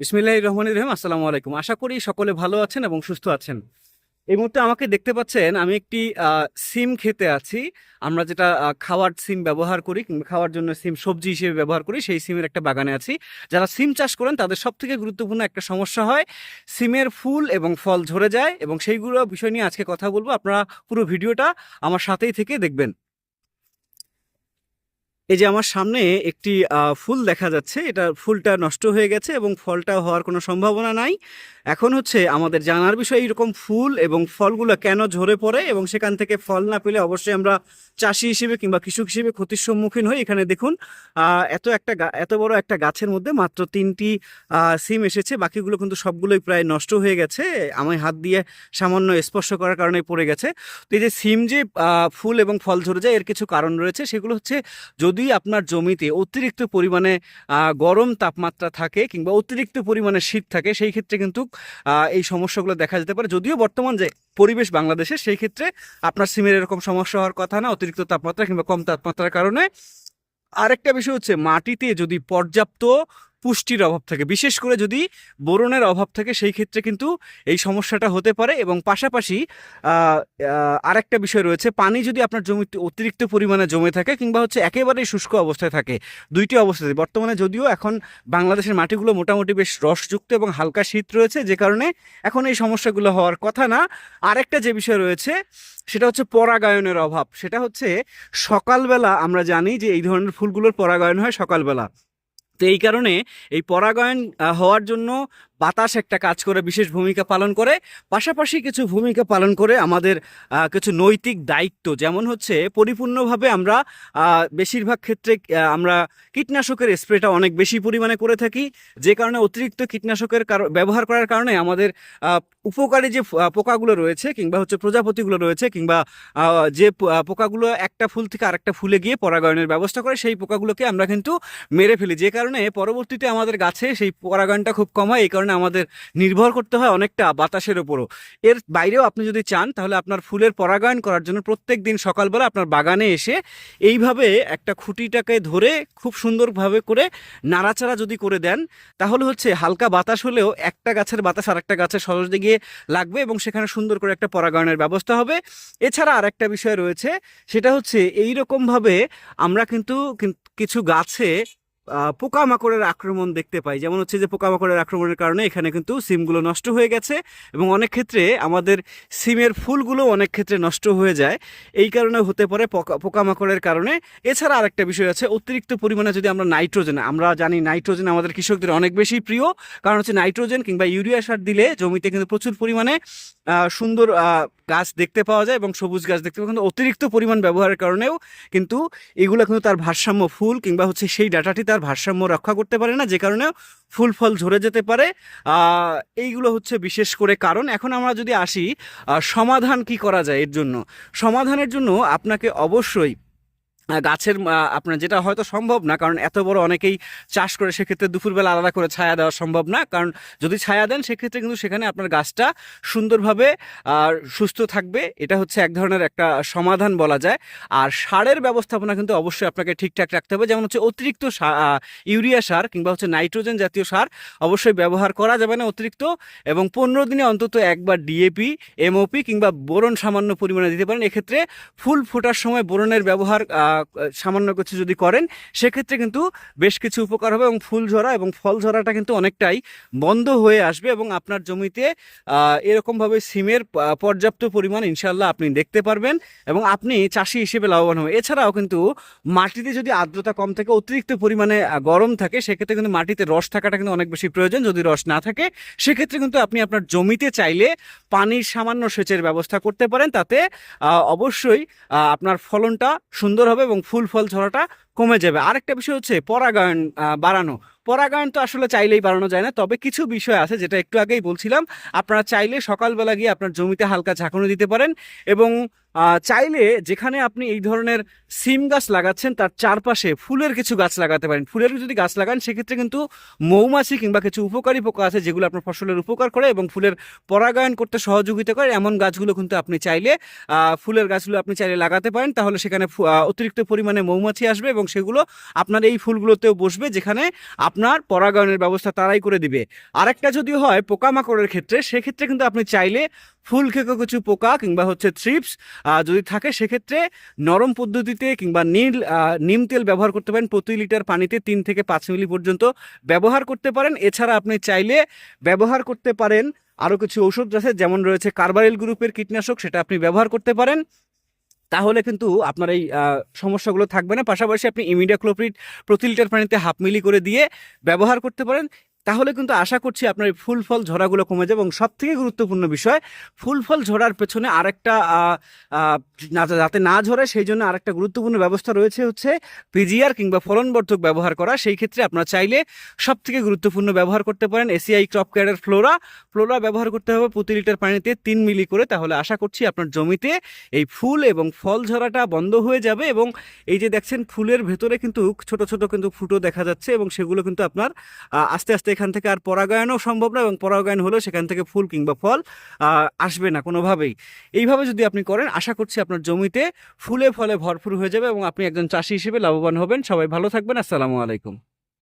বিসমিল্লাহ রহমান রহিম, আসসালামু আলাইকুম। আশা করি সকলে ভালো আছেন এবং সুস্থ আছেন। এই মুহূর্তে আমাকে দেখতে পাচ্ছেন, আমি একটি সিম খেতে আছি। আমরা যেটা খাওয়ার সিম ব্যবহার করি কিংবা খাওয়ার জন্য সিম, সবজি হিসেবে ব্যবহার করি, সেই সিমের একটা বাগানে আছি। যারা সিম চাষ করেন, তাদের সব থেকে গুরুত্বপূর্ণ একটা সমস্যা হয়, সিমের ফুল এবং ফল ঝরে যায় এবং সেইগুলো বিষয় নিয়ে আজকে কথা বলব। আপনারা পুরো ভিডিওটা আমার সাথেই থেকে দেখবেন। এই যে আমার সামনে একটি ফুল দেখা যাচ্ছে। এটা ফুলটা নষ্ট হয়ে গেছে এবং ফলটা হওয়ার কোনো সম্ভাবনা নাই। এখন হচ্ছে আমাদের জানার বিষয় এরকম ফুল এবং ফলগুলো কেন ঝরে পড়ে এবং সেখান থেকে ফল না পেলে অবশ্যই আমরা চাষি হিসেবে কিংবা কৃষক হিসেবে ক্ষতির সম্মুখীন হই। এখানে দেখুন এত একটা এত বড় একটা গাছের মধ্যে মাত্র তিনটি সিম এসেছে। বাকিগুলো কিন্তু সবগুলোই প্রায় নষ্ট হয়ে গেছে। আমি হাত দিয়ে সামান্য স্পর্শ করার কারণে পড়ে গেছে। তো এই যে সিম যে ফুল এবং ফল ঝরে যায়, এর কিছু কারণ রয়েছে। সেগুলো হচ্ছে যদি আপনার জমিতে অতিরিক্ত পরিমাণে গরম তাপমাত্রা থাকে কিংবা অতিরিক্ত পরিমাণে শীত থাকে, সেই ক্ষেত্রে কিন্তু এই সমস্যাগুলো দেখা যেতে পারে। যদিও বর্তমান যে পরিবেশ বাংলাদেশে, সেই ক্ষেত্রে আপনার সিমের এরকম সমস্যা হওয়ার কথা না, অতিরিক্ত তাপমাত্রা কিংবা কম তাপমাত্রার কারণে। আরেকটা বিষয় হচ্ছে মাটিতে যদি পর্যাপ্ত পুষ্টির অভাব থাকে। বিশেষ করে যদি বোরনের অভাব থাকে, সেই ক্ষেত্রে কিন্তু এই সমস্যাটা হতে পারে এবং পাশাপাশি আরেকটা বিষয় রয়েছে, পানি যদি আপনার জমিতে অতিরিক্ত পরিমাণে জমে থাকে কিংবা হচ্ছে একেবারেই শুষ্ক অবস্থায় থাকে, দুইটি অবস্থাতে বর্তমানে যদিও এখন বাংলাদেশের মাটিগুলো মোটামুটি বেশ রসযুক্ত এবং হালকা শীত রয়েছে, যে কারণে এখন এই সমস্যাগুলো হওয়ার কথা না। আরেকটা যে বিষয় রয়েছে, সেটা হচ্ছে পরাগায়নের অভাব। সেটা হচ্ছে সকালবেলা আমরা জানি যে এই ধরনের ফুলগুলোর পরাগায়ন হয় সকালবেলা। তো এই কারণে এই পরাগায়ন হওয়ার জন্য বাতাস একটা কাজ করে, বিশেষ ভূমিকা পালন করে। পাশাপাশি কিছু ভূমিকা পালন করে আমাদের কিছু নৈতিক দায়িত্ব। যেমন হচ্ছে পরিপূর্ণভাবে আমরা বেশিরভাগ ক্ষেত্রে আমরা কীটনাশকের স্প্রেটা অনেক বেশি পরিমাণে করে থাকি। যে কারণে অতিরিক্ত কীটনাশকের কার- ব্যবহার করার কারণে আমাদের উপকারী যে পোকাগুলো রয়েছে কিংবা হচ্ছে প্রজাপতিগুলো রয়েছে কিংবা যে পোকাগুলো একটা ফুল থেকে আরেকটা ফুলে গিয়ে পরাগায়নের ব্যবস্থা করে, সেই পোকাগুলোকে আমরা কিন্তু মেরে ফেলি। যে কারণে পরবর্তীতে আমাদের গাছে সেই পরাগায়নটা খুব কম হয়, এই কারণে আমাদের নির্ভর করতে হয় অনেকটা বাতাসের ওপরও এর বাইরেও আপনি যদি চান, তাহলে আপনার ফুলের পরাগায়ন করার জন্য প্রত্যেক দিন সকালবেলা আপনার বাগানে এসে এইভাবে একটা খুঁটিটাকে ধরে খুব সুন্দরভাবে করে নাড়াচাড়া যদি করে দেন, তাহলে হচ্ছে হালকা বাতাস হলেও একটা গাছের বাতাস আর একটা গাছের সহজে গিয়ে লাগবে এবং সেখানে সুন্দর করে একটা পরাগায়নের ব্যবস্থা হবে। এছাড়া আর একটা বিষয় রয়েছে, সেটা হচ্ছে এই রকমভাবে আমরা কিন্তু কিছু গাছে পোকামাকড়ের আক্রমণ দেখতে পাই। যেমন হচ্ছে যে পোকামাকড়ের আক্রমণের কারণে এখানে কিন্তু সিমগুলো নষ্ট হয়ে গেছে এবং অনেক ক্ষেত্রে আমাদের সিমের ফুলগুলো অনেক ক্ষেত্রে নষ্ট হয়ে যায়। এই কারণে হতে পারে পোকা, পোকামাকড়ের কারণে। এছাড়া আরেকটা বিষয় আছে, অতিরিক্ত পরিমাণে যদি আমরা নাইট্রোজেন, আমরা জানি নাইট্রোজেন আমাদের কৃষকদের অনেক বেশি প্রিয়। কারণ হচ্ছে নাইট্রোজেন কিংবা ইউরিয়া সার দিলে জমিতে কিন্তু প্রচুর পরিমাণে সুন্দর গাছ দেখতে পাওয়া যায় এবং সবুজ গাছ দেখতে পাওয়া কিন্তু অতিরিক্ত পরিমাণ ব্যবহারের কারণেও কিন্তু এগুলো কিন্তু তার ভারসাম্য ফুল কিংবা হচ্ছে সেই ডাটাটি তার ভারসাম্য রক্ষা করতে পারে না, যে কারণে ফুল ফল ঝরে যেতে পারে। এইগুলো হচ্ছে বিশেষ করে কারণ। এখন আমরা যদি আসি সমাধান কি করা যায় এর জন্য? সমাধানের জন্য আপনাকে অবশ্যই গাছের আপনার যেটা হয়তো সম্ভব না, কারণ এত বড় অনেকেই চাষ করে সেক্ষেত্রে দুপুরবেলা আলাদা করে ছায়া দেওয়া সম্ভব না। কারণ যদি ছায়া দেন, সেক্ষেত্রে কিন্তু সেখানে আপনার গাছটা সুন্দরভাবে, আর সুস্থ থাকবে। এটা হচ্ছে এক ধরনের একটা সমাধান বলা যায়। আর সারের ব্যবস্থাপনা কিন্তু অবশ্যই আপনাকে ঠিকঠাক রাখতে হবে। যেমন হচ্ছে অতিরিক্ত ইউরিয়া সার কিংবা হচ্ছে নাইট্রোজেন জাতীয় সার অবশ্যই ব্যবহার করা যাবে না অতিরিক্ত। এবং পনেরো দিনে অন্তত একবার ডিএপি এমওপি কিংবা বোরন সামান্য পরিমাণে দিতে পারেন। এক্ষেত্রে ফুল ফোটার সময় বোরনের ব্যবহার সামান্য কিছু যদি করেন, সেক্ষেত্রে কিন্তু বেশ কিছু উপকার হবে এবং ফুল ঝরা এবং ফল ঝরাটা কিন্তু অনেকটাই বন্ধ হয়ে আসবে এবং আপনার জমিতে এরকমভাবে সিমের পর্যাপ্ত পরিমাণ ইনশাল্লাহ আপনি দেখতে পারবেন এবং আপনি চাষি হিসেবে লাভবান হবেন। এছাড়াও কিন্তু মাটিতে যদি আর্দ্রতা কম থাকে, অতিরিক্ত পরিমাণে গরম থাকে, সেক্ষেত্রে কিন্তু মাটিতে রস থাকাটা কিন্তু অনেক বেশি প্রয়োজন। যদি রস না থাকে, সেক্ষেত্রে কিন্তু আপনি আপনার জমিতে চাইলে পানির সামান্য সেচের ব্যবস্থা করতে পারেন। তাতে অবশ্যই আপনার ফলনটা সুন্দর হবে এবং ফুল ফল ঝরাটা কমে যাবে। আরেকটা বিষয় হচ্ছে পরাগায়ন বাড়ানো। পরাগায়ন তো আসলে চাইলেই বাড়ানো যায় না, তবে কিছু বিষয় আছে যেটা একটু আগেই বলছিলাম। আপনারা চাইলে সকালবেলা গিয়ে আপনার জমিতে হালকা ঝাঁকুনি দিতে পারেন এবং চাইলে যেখানে আপনি এই ধরনের সিম গাছ লাগাচ্ছেন, তার চারপাশে ফুলের কিছু গাছ লাগাতে পারেন। ফুলের যদি গাছ লাগান, সেক্ষেত্রে কিন্তু মৌমাছি কিংবা কিছু উপকারী পোকা আছে, যেগুলো আপনার ফসলের উপকার করে এবং ফুলের পরাগায়ন করতে সহযোগিতা করে। এমন গাছগুলো কিন্তু আপনি চাইলে ফুলের গাছগুলো আপনি চাইলে লাগাতে পারেন। তাহলে সেখানে অতিরিক্ত পরিমাণে মৌমাছি আসবে এবং সেগুলো আপনার এই ফুলগুলোতেও বসবে, যেখানে আপনার পরাগায়নের ব্যবস্থা তারাই করে দিবে। আরেকটা যদি হয় পোকামাকড়ের ক্ষেত্রে, সেক্ষেত্রে কিন্তু আপনি চাইলে ফুল খেকো কিছু পোকা কিংবা হচ্ছে থ্রিপস যদি থাকে সেক্ষেত্রে নরম পদ্ধতিতে কিংবা নীল নিম তেল ব্যবহার করতে পারেন। প্রতি লিটার পানিতে তিন থেকে পাঁচ মিলি পর্যন্ত ব্যবহার করতে পারেন। এছাড়া আপনি চাইলে ব্যবহার করতে পারেন আরও কিছু ঔষধ আছে, যেমন রয়েছে কার্বারিল গ্রুপের কীটনাশক, সেটা আপনি ব্যবহার করতে পারেন। তাহলে কিন্তু আপনার এই সমস্যাগুলো থাকবে না। পাশাপাশি আপনি ইমিডিয়াক্লোপ্রিড প্রতি লিটার পানিতে হাফ মিলি করে দিয়ে ব্যবহার করতে পারেন। তাহলে কিন্তু আশা করছি আপনার এই ফুল ফল ঝরাগুলো কমে যাবে এবং সব থেকে গুরুত্বপূর্ণ বিষয়, ফুল ফল ঝরার পেছনে আরেকটা যাতে না ঝরে সেই জন্য আরেকটা গুরুত্বপূর্ণ ব্যবস্থা রয়েছে হচ্ছে পিজিআর কিংবা ফলনবর্ধক ব্যবহার করা। সেই ক্ষেত্রে আপনারা চাইলে সব থেকে গুরুত্বপূর্ণ ব্যবহার করতে পারেন এসিআই ক্রপ কেয়ারের ফ্লোরা। ফ্লোরা ব্যবহার করতে হবে প্রতি লিটার পানিতে তিন মিলি করে। তাহলে আশা করছি আপনার জমিতে এই ফুল এবং ফল ঝরাটা বন্ধ হয়ে যাবে এবং এই যে দেখছেন ফুলের ভেতরে কিন্তু ছোট ছোট কিন্তু ফুটো দেখা যাচ্ছে এবং সেগুলো কিন্তু আপনার আস্তে আস্তে এখান থেকে আর পরাগায়নও সম্ভব না এবং পরাগায়ন হলেও সেখান থেকে ফুল কিংবা ফল আসবে না কোনোভাবেই। এইভাবে যদি আপনি করেন, আশা করছি আপনার জমিতে ফুলে ফলে ভরপুর হয়ে যাবে এবং আপনি একজন চাষি হিসেবে লাভবান হবেন। সবাই ভালো থাকবেন। আসসালামু আলাইকুম।